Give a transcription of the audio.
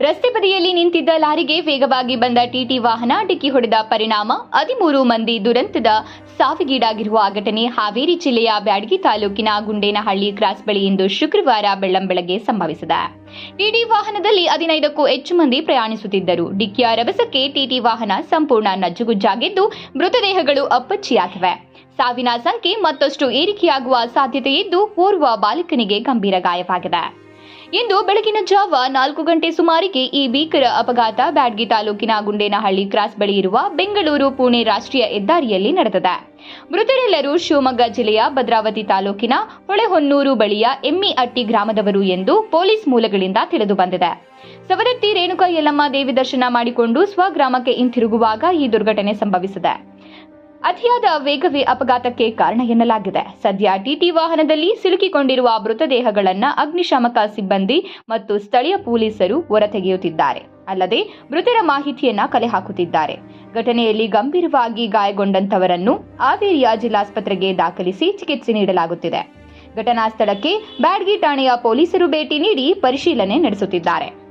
ರಸ್ತೆ ಬದಿಯಲ್ಲಿ ನಿಂತಿದ್ದ ಲಾರಿಗೆ ವೇಗವಾಗಿ ಬಂದ ಟಿಟಿ ವಾಹನ ಡಿಕ್ಕಿ ಹೊಡೆದ ಪರಿಣಾಮ ಹದಿಮೂರು ಮಂದಿ ದುರಂತದ ಸಾವಿಗೀಡಾಗಿರುವ ಘಟನೆ ಹಾವೇರಿ ಜಿಲ್ಲೆಯ ಬ್ಯಾಡಗಿ ತಾಲೂಕಿನ ಗುಂಡೇನಹಳ್ಳಿ ಕ್ರಾಸ್ ಬಳಿ ಇಂದು ಶುಕ್ರವಾರ ಬೆಳ್ಳಂಬೆಳಗ್ಗೆ ಸಂಭವಿಸಿದೆ. ಟಿಟಿ ವಾಹನದಲ್ಲಿ ಹದಿನೈದಕ್ಕೂ ಹೆಚ್ಚು ಮಂದಿ ಪ್ರಯಾಣಿಸುತ್ತಿದ್ದರು. ಡಿಕ್ಕಿಯ ರಭಸಕ್ಕೆ ಟಿಟಿ ವಾಹನ ಸಂಪೂರ್ಣ ನಜ್ಜುಗುಜ್ಜಾಗಿದ್ದು ಮೃತದೇಹಗಳು ಅಪ್ಪಚ್ಚಿಯಾಗಿವೆ. ಸಾವಿನ ಸಂಖ್ಯೆ ಮತ್ತಷ್ಟು ಏರಿಕೆಯಾಗುವ ಸಾಧ್ಯತೆ ಇದ್ದು ಓರ್ವ ಬಾಲಕನಿಗೆ ಗಂಭೀರ ಗಾಯವಾಗಿದೆ. ಇಂದು ಬೆಳಗಿನ ಜಾವ ನಾಲ್ಕು ಗಂಟೆ ಸುಮಾರಿಗೆ ಈ ಭೀಕರ ಅಪಘಾತ ಬ್ಯಾಡ್ಗಿ ತಾಲೂಕಿನ ಗುಂಡೇನಹಳ್ಳಿ ಕ್ರಾಸ್ ಬಳಿ ಇರುವ ಬೆಂಗಳೂರು ಪುಣೆ ರಾಷ್ಟ್ರೀಯ ಹೆದ್ದಾರಿಯಲ್ಲಿ ನಡೆದಿದೆ. ಮೃತರೆಲ್ಲರೂ ಶಿವಮೊಗ್ಗ ಜಿಲ್ಲೆಯ ಭದ್ರಾವತಿ ತಾಲೂಕಿನ ಹೊಳೆಹೊನ್ನೂರು ಬಳಿಯ ಎಮ್ಮಿಅಟ್ಟಿ ಗ್ರಾಮದವರು ಎಂದು ಪೊಲೀಸ್ ಮೂಲಗಳಿಂದ ತಿಳಿದು ಬಂದಿದೆ. ಸವದತ್ತಿ ರೇಣುಕಾ ಯಲ್ಲಮ್ಮ ದೇವಿ ದರ್ಶನ ಮಾಡಿಕೊಂಡು ಸ್ವಗ್ರಾಮಕ್ಕೆ ಹಿಂತಿರುಗುವಾಗ ಈ ದುರ್ಘಟನೆ ಸಂಭವಿಸಿದೆ. ಅತಿಯಾದ ವೇಗವೇ ಅಪಘಾತಕ್ಕೆ ಕಾರಣ ಎನ್ನಲಾಗಿದೆ. ಸದ್ಯ ಟಿಟಿ ವಾಹನದಲ್ಲಿ ಸಿಲುಕಿಕೊಂಡಿರುವ ಮೃತದೇಹಗಳನ್ನು ಅಗ್ನಿಶಾಮಕ ಸಿಬ್ಬಂದಿ ಮತ್ತು ಸ್ಥಳೀಯ ಪೊಲೀಸರು ಹೊರತೆಗೆಯುತ್ತಿದ್ದಾರೆ. ಅಲ್ಲದೆ ಮೃತರ ಮಾಹಿತಿಯನ್ನ ಕಲೆ ಹಾಕುತ್ತಿದ್ದಾರೆ. ಘಟನೆಯಲ್ಲಿ ಗಂಭೀರವಾಗಿ ಗಾಯಗೊಂಡಂತವರನ್ನು ಹಾವೇರಿಯ ಜಿಲ್ಲಾಸ್ಪತ್ರೆಗೆ ದಾಖಲಿಸಿ ಚಿಕಿತ್ಸೆ ನೀಡಲಾಗುತ್ತಿದೆ. ಘಟನಾ ಸ್ಥಳಕ್ಕೆ ಬ್ಯಾಡ್ಗಿ ಠಾಣೆಯ ಪೊಲೀಸರು ಭೇಟಿ ನೀಡಿ ಪರಿಶೀಲನೆ ನಡೆಸುತ್ತಿದ್ದಾರೆ.